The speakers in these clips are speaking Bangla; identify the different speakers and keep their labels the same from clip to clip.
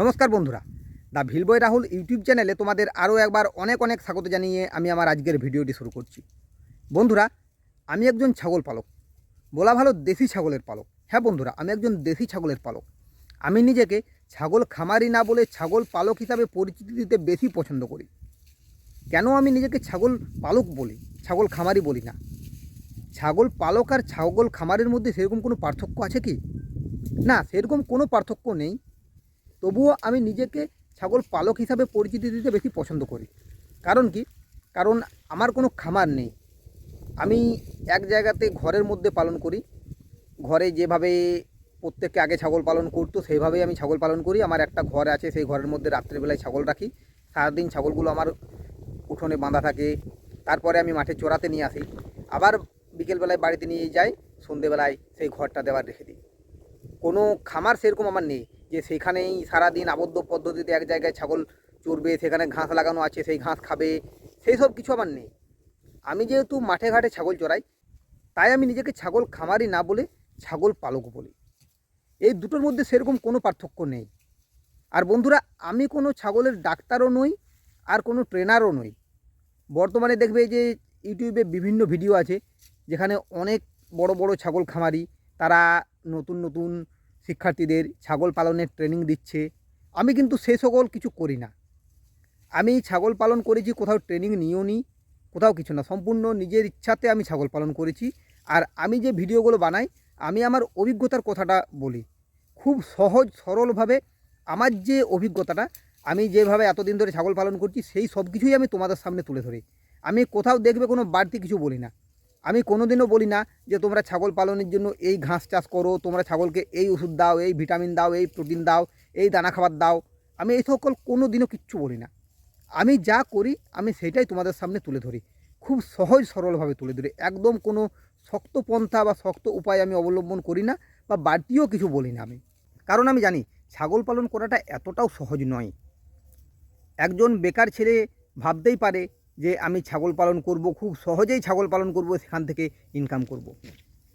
Speaker 1: নমস্কার বন্ধুরা। দ্য ভিলবয় রাহুল ইউটিউব চ্যানেলে তোমাদের আরও একবার অনেক অনেক স্বাগত জানিয়ে আমি আমার আজকের ভিডিওটি শুরু করছি। বন্ধুরা, আমি একজন ছাগল পালক। বলা ভালো দেশি ছাগলের পালক। হ্যাঁ বন্ধুরা, আমি একজন দেশি ছাগলের পালক। আমি নিজেকে ছাগল খামারি না বলে ছাগল পালক হিসাবে পরিচিতি দিতে বেশি পছন্দ করি। কেন আমি নিজেকে ছাগল পালক বলি, ছাগল খামারি বলি না? ছাগল পালক আর ছাগল খামারের মধ্যে সেরকম কোনো পার্থক্য আছে কি? না, সেরকম কোনো পার্থক্য নেই। তবুও আমি নিজেকে ছাগল পালক হিসাবে পরিচিতি দিতে বেশি পছন্দ করি। কারণ কি? কারণ আমার কোনো খামার নেই। আমি এক জায়গাতে ঘরের মধ্যে পালন করি। ঘরে যেভাবে প্রত্যেককে আগে ছাগল পালন করতো, সেইভাবেই আমি ছাগল পালন করি। আমার একটা ঘর আছে, সেই ঘরের মধ্যে রাত্রিবেলায় ছাগল রাখি। সারাদিন ছাগলগুলো আমার উঠোনে বাঁধা থাকে। তারপরে আমি মাঠে চড়াতে নিয়ে আসি। আবার বিকেলবেলায় বাড়িতে নিয়ে যাই, সন্ধেবেলায় সেই ঘরটা দেওয়ার রেখে দিই। কোনো খামার সেরকম আমার নেই। যে সেখানেই সারাদিন আবদ্ধ পদ্ধতিতে এক জায়গায় ছাগল চড়বে, সেখানে ঘাস লাগানো আছে, সেই ঘাস খাবে, সেই সব কিছু আমার নেই। আমি যেহেতু মাঠে ঘাটে ছাগল চড়াই, তাই আমি নিজেকে ছাগল খামারি না বলে ছাগল পালক বলি। এই দুটোর মধ্যে সেরকম কোনো পার্থক্য নেই। আর বন্ধুরা, আমি কোনো ছাগলের ডাক্তারও নই, আর কোনো ট্রেনারও নই। বর্তমানে দেখবে যে ইউটিউবে বিভিন্ন ভিডিও আছে, যেখানে অনেক বড় বড় ছাগল খামারি, তারা নতুন নতুন শিক্ষার্থীদের ছাগল পালনের ট্রেনিং দিচ্ছে। আমি কিন্তু সে সকল কিছু করি না। আমি ছাগল পালন করেছি, কোথাও ট্রেনিং নিয়েও নি, কোথাও কিছু না। সম্পূর্ণ নিজের ইচ্ছাতে আমি ছাগল পালন করেছি। আর আমি যে ভিডিওগুলো বানাই, আমি আমার অভিজ্ঞতার কথাটা বলি। খুব সহজ, সরলভাবে আমার যে অভিজ্ঞতাটা, আমি যেভাবে এতদিন ধরে ছাগল পালন করছি, সেই সব কিছুই আমি তোমাদের সামনে তুলে ধরি। আমি কোথাও দেখবে কোনো বাড়তি কিছু বলি না। আমি কোনোদিনও বলি না যে তোমরা ছাগল পালনের জন্য এই ঘাস চাষ করো, তোমরা ছাগলকে এই ওষুধ দাও, এই ভিটামিন দাও, এই প্রোটিন দাও, এই দানা খাবার দাও। আমি এই সকল কোনো দিনও কিচ্ছু বলি না। আমি যা করি, আমি সেটাই তোমাদের সামনে তুলে ধরি। খুব সহজ সরলভাবে তুলে ধরি। একদম কোনো শক্ত পন্থা বা শক্ত উপায় আমি অবলম্বন করি না বা বাড়তিও কিছু বলি না আমি। কারণ আমি জানি, ছাগল পালন করাটা এতটাও সহজ নয়। একজন বেকার ছেলে ভাবতেই পারে যে আমি ছাগল পালন করব, খুব সহজেই ছাগল পালন করব, সেখান থেকে ইনকাম করব।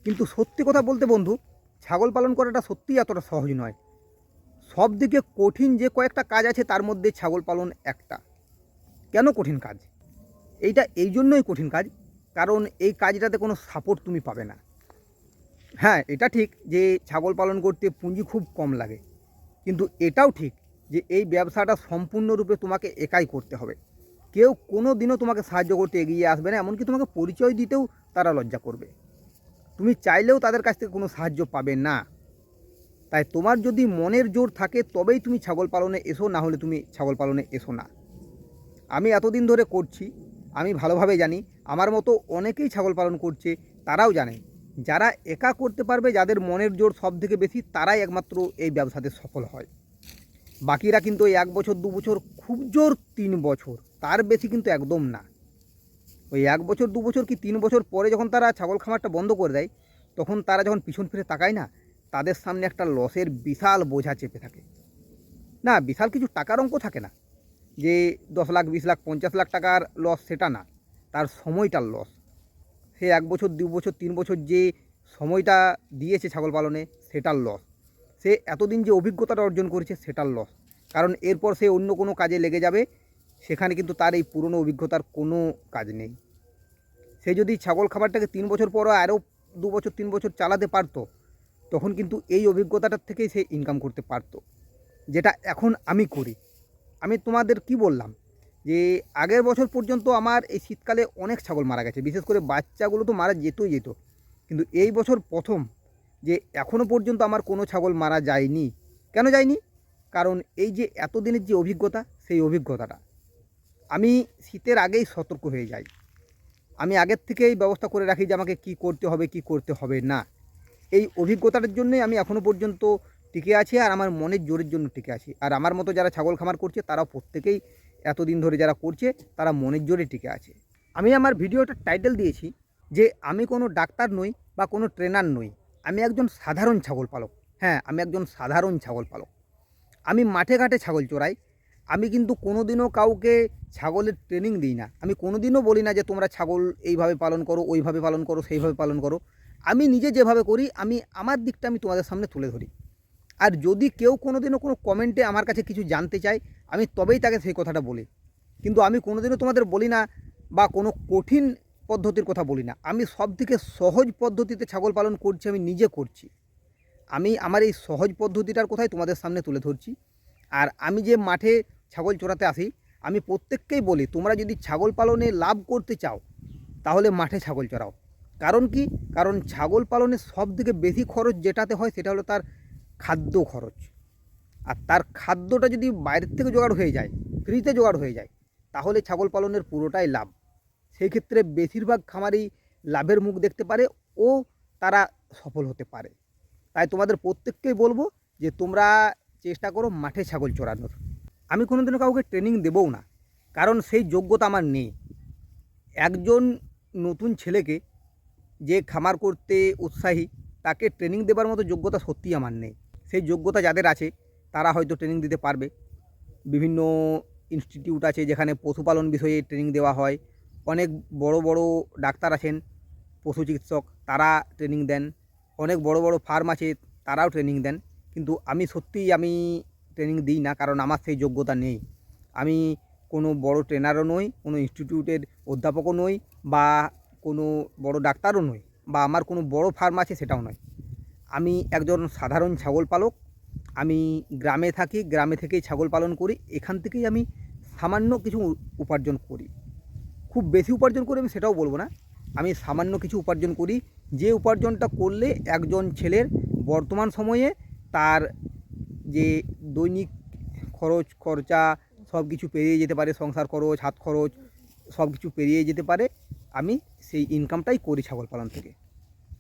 Speaker 1: কিন্তু সত্যি কথা বলতে বন্ধু, ছাগল পালন করাটা সত্যিই এতটা সহজ নয়। সব দিকে কঠিন যে কয়েকটা কাজ আছে, তার মধ্যে ছাগল পালন একটা। কেন কঠিন কাজ? এইটা, এই জন্যই কঠিন কাজ, কারণ এই কাজটাতে কোনো সাপোর্ট তুমি পাবে না। হ্যাঁ এটা ঠিক যে ছাগল পালন করতে পুঁজি খুব কম লাগে। কিন্তু এটাও ঠিক যে এই ব্যবসাটা সম্পূর্ণরূপে তোমাকে একাই করতে হবে। কেউ কোনো দিনও তোমাকে সাহায্য করতে এগিয়ে আসবে না, এমনকি তোমাকে পরিচয় দিতেও তারা লজ্জা করবে। তুমি চাইলেও তাদের কাছ থেকে কোনো সাহায্য পাবে না। তাই তোমার যদি মনের জোর থাকে, তবেই তুমি ছাগল পালনে এসো, না হলে তুমি ছাগল পালনে এসো না। আমি এতদিন ধরে করছি, আমি ভালোভাবে জানি, আমার মতো অনেকেই ছাগল পালন করছে, তারাও জানে। যারা একা করতে পারবে, যাদের মনের জোর সব থেকে বেশি, তারাই একমাত্র এই ব্যবসাতে সফল হয়। বাকিরা কিন্তু এক বছর, দু বছর, খুব জোর তিন বছর। তার বেশি কিন্তু একদম না। ওই এক বছর, দু বছর কি তিন বছর পরে যখন তারা ছাগল খামারটা বন্ধ করে দেয়, তখন তারা যখন পিছন ফিরে তাকায় না, তাদের সামনে একটা লসের বিশাল বোঝা চেপে থাকে। না, বিশাল কিছু টাকার অঙ্ক থাকে না। যে দশ লাখ, বিশ লাখ, পঞ্চাশ লাখ টাকার লস সেটা না, তার সময়টার লস। সে এক বছর, দু বছর, তিন বছর যে সময়টা দিয়েছে ছাগল পালনে, সেটার লস। সে এতদিন যে অভিজ্ঞতাটা অর্জন করেছে, সেটার লস। কারণ এরপর সে অন্য কোনো কাজে লেগে যাবে সেখানে কিন্তু তার এই পুরনো অভিজ্ঞতার কোনো কাজ নেই। সে যদি ছাগল খাবারটাকে তিন বছর পরও আরও দু বছর, তিন বছর চালাতে পারতো, তখন কিন্তু এই অভিজ্ঞতাটার থেকেই সে ইনকাম করতে পারতো। যেটা এখন আমি করি। আমি তোমাদের কি বললাম? যে আগের বছর পর্যন্ত আমার এই শীতকালে অনেক ছাগল মারা গেছে। বিশেষ করে বাচ্চাগুলো তো মারা যেতই যেত। কিন্তু এই বছর প্রথম যে এখনও পর্যন্ত আমার কোনো ছাগল মারা যায়নি। কেন যায়নি? কারণ এই যে এতদিনের যে অভিজ্ঞতা, সেই অভিজ্ঞতাটা। আমি শীতের আগেই সতর্ক হয়ে যাই। আমি আগের থেকেই ব্যবস্থা করে রাখি যে আমাকে কি করতে হবে, কি করতে হবে না। এই অভিজ্ঞতার জন্যই আমি এখনও পর্যন্ত টিকে আছি আর আমার মনের জোরের জন্য টিকে আছি। আর আমার মতো যারা ছাগল খামার করছে তারা প্রত্যেকেই এতদিন ধরে যারা করছে, তারা মনের জোরে টিকে আছে। আমি আমার ভিডিওটা টাইটেল দিয়েছি যে আমি কোনো ডাক্তার নই বা কোনো ট্রেনার নই। আমি একজন সাধারণ ছাগল পালক। হ্যাঁ আমি একজন সাধারণ ছাগল পালক। আমি মাঠে ঘাটে ছাগল চড়াই। আমি কিন্তু কোনোদিনও কাউকে ছাগলের ট্রেনিং দিই না। আমি কোনোদিনও বলি না যে তোমরা ছাগল এইভাবে পালন করো, ওইভাবে পালন করো, সেইভাবে পালন করো। আমি নিজে যেভাবে করি, আমি, আমার দিকটা আমি তোমাদের সামনে তুলে ধরি। আর যদি কেউ কোনোদিনও কোনো কমেন্টে আমার কাছে কিছু জানতে চায়, আমি তবেই তাকে সেই কথাটা বলি। কিন্তু আমি কোনোদিনও তোমাদের বলি না বা কোনো কঠিন পদ্ধতির কথা বলি না। আমি সব থেকে সহজ পদ্ধতিতে ছাগল পালন করছি, আমি নিজে করছি। আমি আমার এই সহজ পদ্ধতিটার কথাই তোমাদের সামনে তুলে ধরছি। আর আমি যে মাঠে ছাগল চড়াতে আসি, আমি প্রত্যেককেই বলি, তোমরা যদি ছাগল পালনে লাভ করতে চাও, তাহলে মাঠে ছাগল চড়াও। কারণ কি? কারণ ছাগল পালনে সব থেকে বেশি খরচ যেটাতে হয়, সেটা হলো তার খাদ্য খরচ। আর তার খাদ্যটা যদি বাইরের থেকে জোগাড় হয়ে যায়, ফ্রিতে জোগাড় হয়ে যায়, তাহলে ছাগল পালনের পুরোটাই লাভ। সেই ক্ষেত্রে বেশিরভাগ খামারই লাভের মুখ দেখতে পারে ও তারা সফল হতে পারে। তাই তোমাদের প্রত্যেককেই বলব যে, তোমরা চেষ্টা করো মাঠে ছাগল চড়ানোর। আমি কোনোদিনও কাউকে ট্রেনিং দেবও না। কারণ সেই যোগ্যতা আমার নেই। একজন নতুন ছেলেকে যে খামার করতে উৎসাহী, তাকে ট্রেনিং দেবার মতো যোগ্যতা সত্যিই আমার নেই। সেই যোগ্যতা যাদের আছে, তারা হয়তো ট্রেনিং দিতে পারবে। বিভিন্ন ইনস্টিটিউট আছে যেখানে পশুপালন বিষয়ে ট্রেনিং দেওয়া হয়। অনেক বড় বড় ডাক্তার আছেন, পশু চিকিৎসক, তারা ট্রেনিং দেন। অনেক বড় বড় ফার্ম আছে, তারাও ট্রেনিং দেন। কিন্তু আমি সত্যিই আমি ট্রেনিং দিই না, কারণ আমার সেই যোগ্যতা নেই। আমি কোনো বড় ট্রেনারও নই, কোনো ইনস্টিটিউটের অধ্যাপকও নই বা কোনো বড় ডাক্তারও নই বা আমার কোনো বড় ফার্ম আছে সেটাও নয়। আমি একজন সাধারণ ছাগল পালক, আমি গ্রামে থাকি, গ্রামে থেকেই ছাগল পালন করি, এখান থেকেই আমি সামান্য কিছু উপার্জন করি। খুব বেশি উপার্জন করি আমি সেটাও বলব না, আমি সামান্য কিছু উপার্জন করি। যে উপার্জনটা করলে একজন ছেলের বর্তমান সময়ে তার যে দৈনিক খরচ, খরচা সব কিছু পেরিয়ে যেতে পারে, সংসার খরচ, হাত খরচ, সব কিছু পেরিয়ে যেতে পারে, আমি সেই ইনকামটাই করি ছাগল পালন থেকে।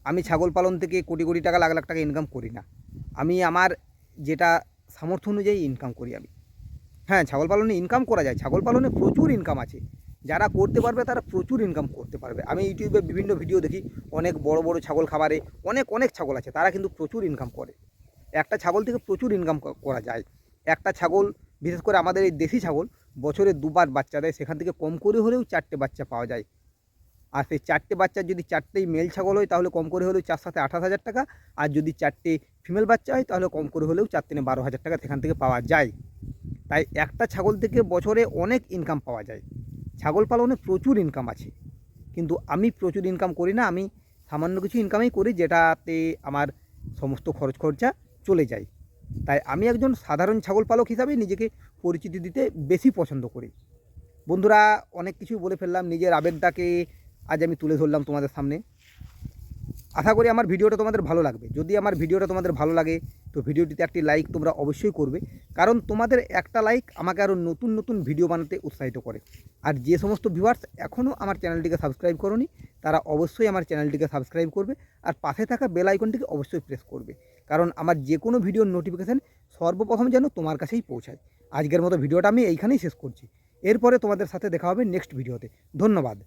Speaker 1: আমি ছাগল পালন থেকে কোটি কোটি টাকা, লাখ লাখ টাকা ইনকাম করি না। আমি আমার যেটা সামর্থ্য অনুযায়ী ইনকাম করি আমি। হ্যাঁ ছাগল পালনে ইনকাম করা যায়। ছাগল পালনে প্রচুর ইনকাম আছে। যারা করতে পারবে, তারা প্রচুর ইনকাম করতে পারবে। আমি ইউটিউবে বিভিন্ন ভিডিও দেখি, অনেক বড় বড় ছাগল খাবারে অনেক অনেক ছাগল আছে, তারা কিন্তু প্রচুর ইনকাম করে। একটা ছাগল থেকে প্রচুর ইনকাম করা যায়। একটা ছাগল, বিশেষ করে আমাদের এই দেশি ছাগল, বছরে দুবার বাচ্চা দেয়। সেখান থেকে কম করে হলেও চারটে বাচ্চা পাওয়া যায়। আর সেই চারটে বাচ্চার যদি চারটেই মেল ছাগল হয়, তাহলে কম করে হলেও চার সাথে আঠাশ হাজার টাকা। আর যদি চারটে ফিমেল বাচ্চা হয়, তাহলে কম করে হলেও চার তিনে বারো হাজার টাকা সেখান থেকে পাওয়া যায়। তাই একটা ছাগল থেকে বছরে অনেক ইনকাম পাওয়া যায়। ছাগল পালনে প্রচুর ইনকাম আছে। কিন্তু আমি প্রচুর ইনকাম করি না, আমি সামান্য কিছু ইনকামই করি, যেটাতে আমার সমস্ত খরচ খরচা চলে যায় তাই আমি একজন সাধারণ ছাগল পালক হিসাবে নিজেকে পরিচিতি দিতে বেশি পছন্দ করি। বন্ধুরা, অনেক কিছুই বলে ফেললাম, নিজের আবেগটাকে আজ আমি তুলে ধরলাম তোমাদের সামনে। আশা করি আমার ভিডিওটা তোমাদের ভালো লাগবে। যদি আমার ভিডিওটা তোমাদের ভালো লাগে, তো ভিডিওটিতে একটি লাইক তোমরা অবশ্যই করবে। কারণ তোমাদের একটা লাইক আমাকে আরও নতুন নতুন ভিডিও বানাতে উৎসাহিত করে। আর যে সমস্ত ভিউয়ার্স এখনও আমার চ্যানেলটিকে সাবস্ক্রাইব করনি, তারা অবশ্যই আমার চ্যানেলটিকে সাবস্ক্রাইব করবে আর পাশে থাকা বেল আইকনটিকে অবশ্যই প্রেস করবে। কারণ আমার যে কোনো ভিডিওর নোটিফিকেশান সর্বপ্রথম যেন তোমার কাছেই পৌঁছায়। আজকের মতো ভিডিওটা আমি এইখানেই শেষ করছি। এরপরে তোমাদের সাথে দেখা হবে নেক্সট ভিডিওতে ধন্যবাদ।